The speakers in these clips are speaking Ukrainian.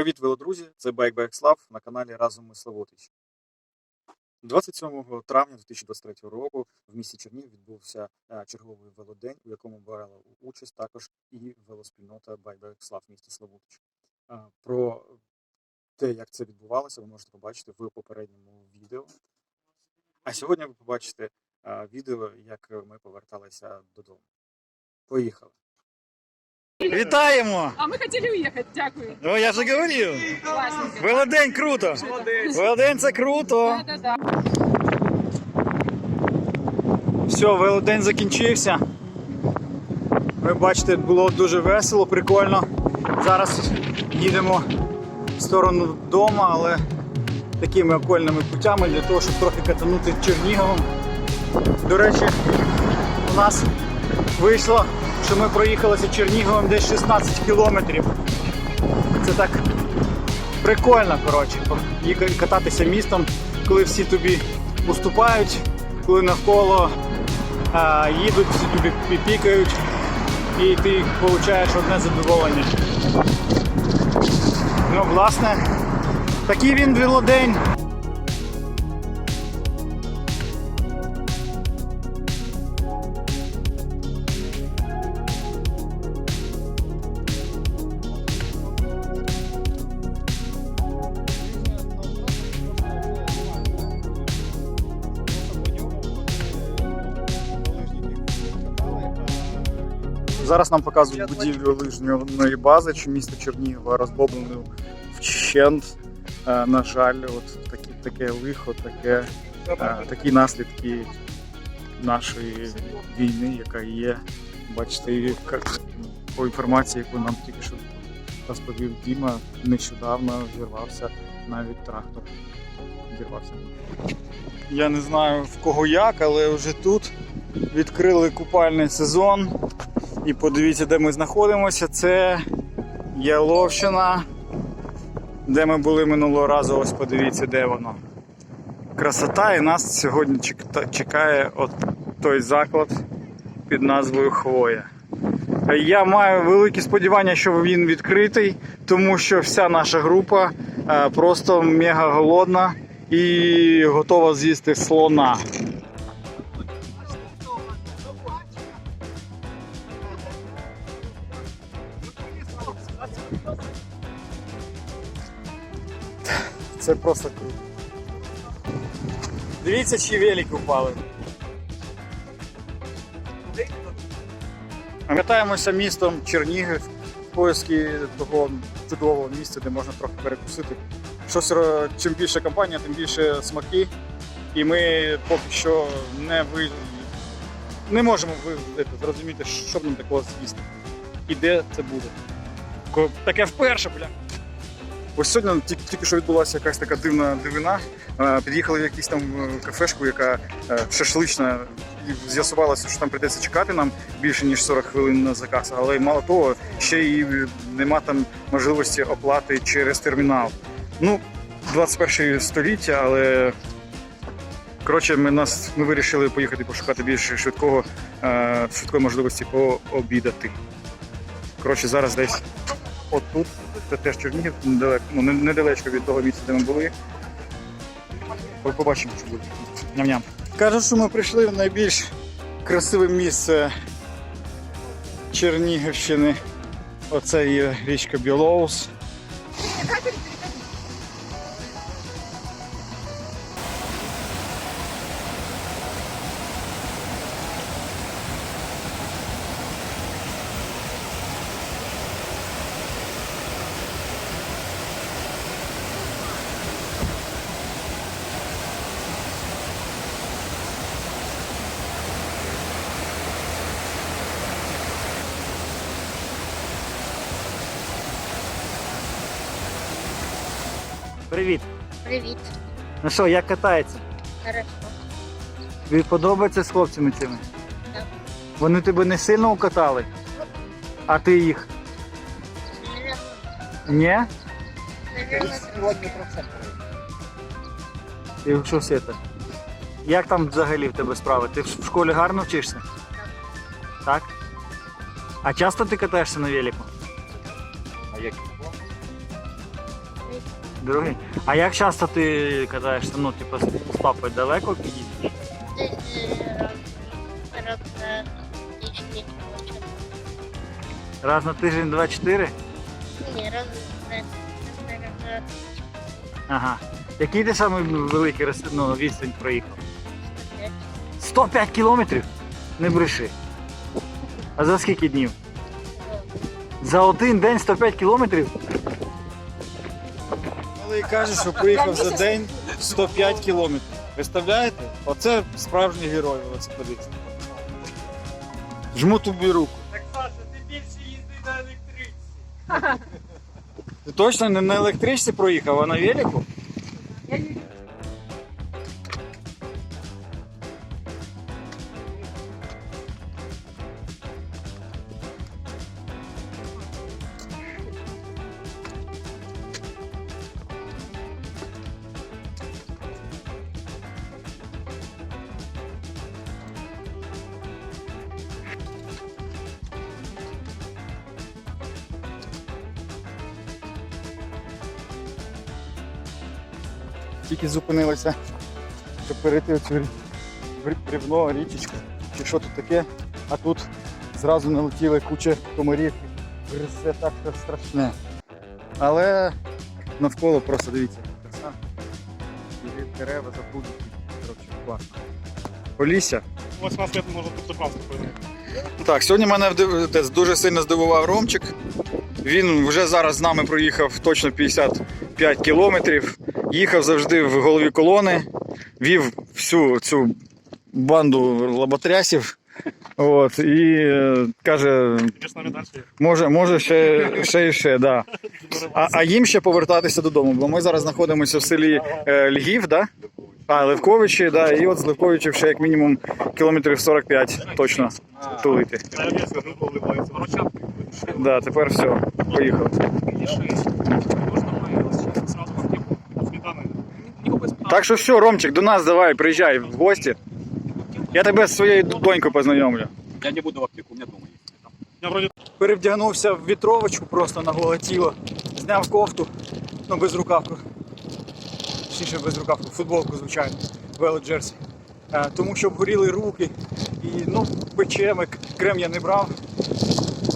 Привіт, велодрузі! Це Байкбек Слав на каналі Разом ми Славутич. 27 травня 2023 року в місті Чернігів відбувся е, черговий велодень, у якому брала участь також і велоспільнота Байкбек Слав в місті Славутич. Е, Про те, як це відбувалося, ви можете побачити в попередньому відео. А сьогодні ви побачите е, відео, як ми поверталися додому. Поїхали! Вітаємо! А мы хотели уехать, дякую. О, я же говорив! Классненько. Велодень круто! Велодень це круто! Все, велодень закінчився. Ви бачите, було дуже весело, прикольно. Зараз їдемо в сторону дому, але такими окольними путями для того, щоб трохи катанути Черніговом. До речі, у нас вийшло, що ми проїхалися Черніговом десь 16 кілометрів. Це так прикольно, коротше, кататися містом, коли всі тобі уступають, коли навколо а, їдуть, всі тобі піпікають, і ти отримуєш одне задоволення. Ну, власне, такий він велодень. Зараз нам показують будівлю лижної бази чи місто Чернігова розбомблену вщент. Е, На жаль, от такі, таке лихо, таке, е, такі наслідки нашої війни, яка є. Бачите, по інформації, яку нам тільки що розповів Діма, нещодавно зірвався навіть трактор. Зірвався. Я не знаю в кого як, але вже тут відкрили купальний сезон. І подивіться, де ми знаходимося. Це Яловщина, де ми були минулого разу. Ось подивіться, де воно. Красота, і нас сьогодні чекає от той заклад під назвою Хвоя. Я маю великі сподівання, що він відкритий, тому що вся наша група е, просто мега голодна і готова з'їсти слона. Це просто круто. Дивіться, чи велики упали. Катаємося містом Чернігів в поискі того чудового місця, де можна трохи перекусити. Щось чим більше компанія, тим більше смаки. І ми поки що не ви... не можемо зрозуміти, що б нам такого з'їсти. І де це буде. Таке вперше, бля. Ось сьогодні тільки, що відбулася якась така дивна дивина. Е, Під'їхали в якусь там е, кафешку, яка е, шашлична, і з'ясувалося, що там прийдеться чекати нам більше ніж 40 хвилин на заказ. Але мало того, ще й нема там можливості оплати через термінал. Ну, 21 століття, але коротше, ми нас ми вирішили поїхати пошукати більш швидкого швидкої можливості пообідати. Коротше, зараз десь отут, це теж Чернігів, недалеко, ну, недалечко від того місця, де ми були. Побачимо, що буде. Ням-ням. Кажуть, що ми прийшли в найбільш красиве місце Чернігівщини. Оце є річка Білоус. Привіт. Привіт. Ну що, як катається? Хорошо. Тобі подобається з хлопцями цими? Так. Вони тебе не сильно укатали? А ти їх? Ні? І що це? Як там взагалі в тебе справи? Ти в школі гарно вчишся? Так. Так. А часто ти катаєшся на велику? А як? Другий. А як часто ти катаєшся, ну, типу, з папою далеко? Е, раз, на тиждень хоче. Раз на тиждень 2-4? Ні, раз на Ага. Який ти самий великий ну, відстань проїхав? 105 105 кілометрів? Не бреши. А за скільки днів? За один день 105 кілометрів? Але і каже, що приїхав за день 105 кілометрів. Представляєте? Оце справжній герой велосипедист. Жму тобі руку. Так, Саша, ти більше їзди на електричці. Ти точно не на електричці проїхав, а на велику? Тільки зупинилися, щоб перейти цю брівно, річечку, чи що тут таке, а тут зразу налетіли куча комарів. Все так страшне. Але навколо просто дивіться, краса. Дерева забудуть. Коротше, класно. Полісся. 18 лет может быть транспорт. Так, сьогодні мене дуже сильно здивував Ромчик. Він вже зараз з нами проїхав точно 55 кілометрів. Їхав завжди в голові колони, вів всю цю банду лоботрясів. От, і е, каже, може, може ще, ще і ще, да. А, а їм ще повертатися додому, бо ми зараз знаходимося в селі е, Льгів, да? А, Левковичі, да, і от з Левковичів ще як мінімум кілометрів 45 точно тулити. Да, тепер все, поїхали. Сразу в аптеку. Сметаны. Не купи сметану. Так що все, Ромчик, до нас давай, приїжджай в гості. Я тебе з своєю донькою познайомлю. Я не буду в аптеку, у меня дома есть. Я вроде Перевдягнувся в вітровочку просто на голе тіло, зняв кофту, ну без рукавку. Точніше без рукавку, футболку, звичайно, велоджерсі. Е, Тому що обгоріли руки і ну, пече, крем я не брав.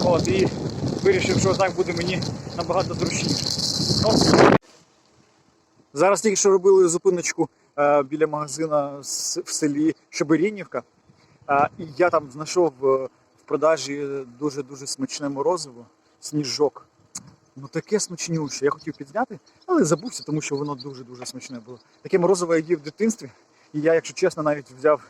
От, і вирішив, що так буде мені набагато зручніше. Зараз тільки що робили зупиночку е, біля магазина в селі Шеберінівка. Е, і я там знайшов е, в продажі дуже-дуже смачне морозиво, сніжок. Ну таке смачнюще. Я хотів підзняти, але забувся, тому що воно дуже-дуже смачне було. Таке морозиво я їв в дитинстві, і я, якщо чесно, навіть взяв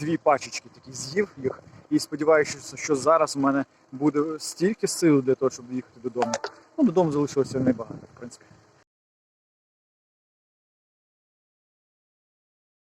дві пачечки, такі з'їв їх. І сподіваюся, що зараз у мене буде стільки сил для того, щоб доїхати додому. Ну, додому залишилося небагато, в принципі.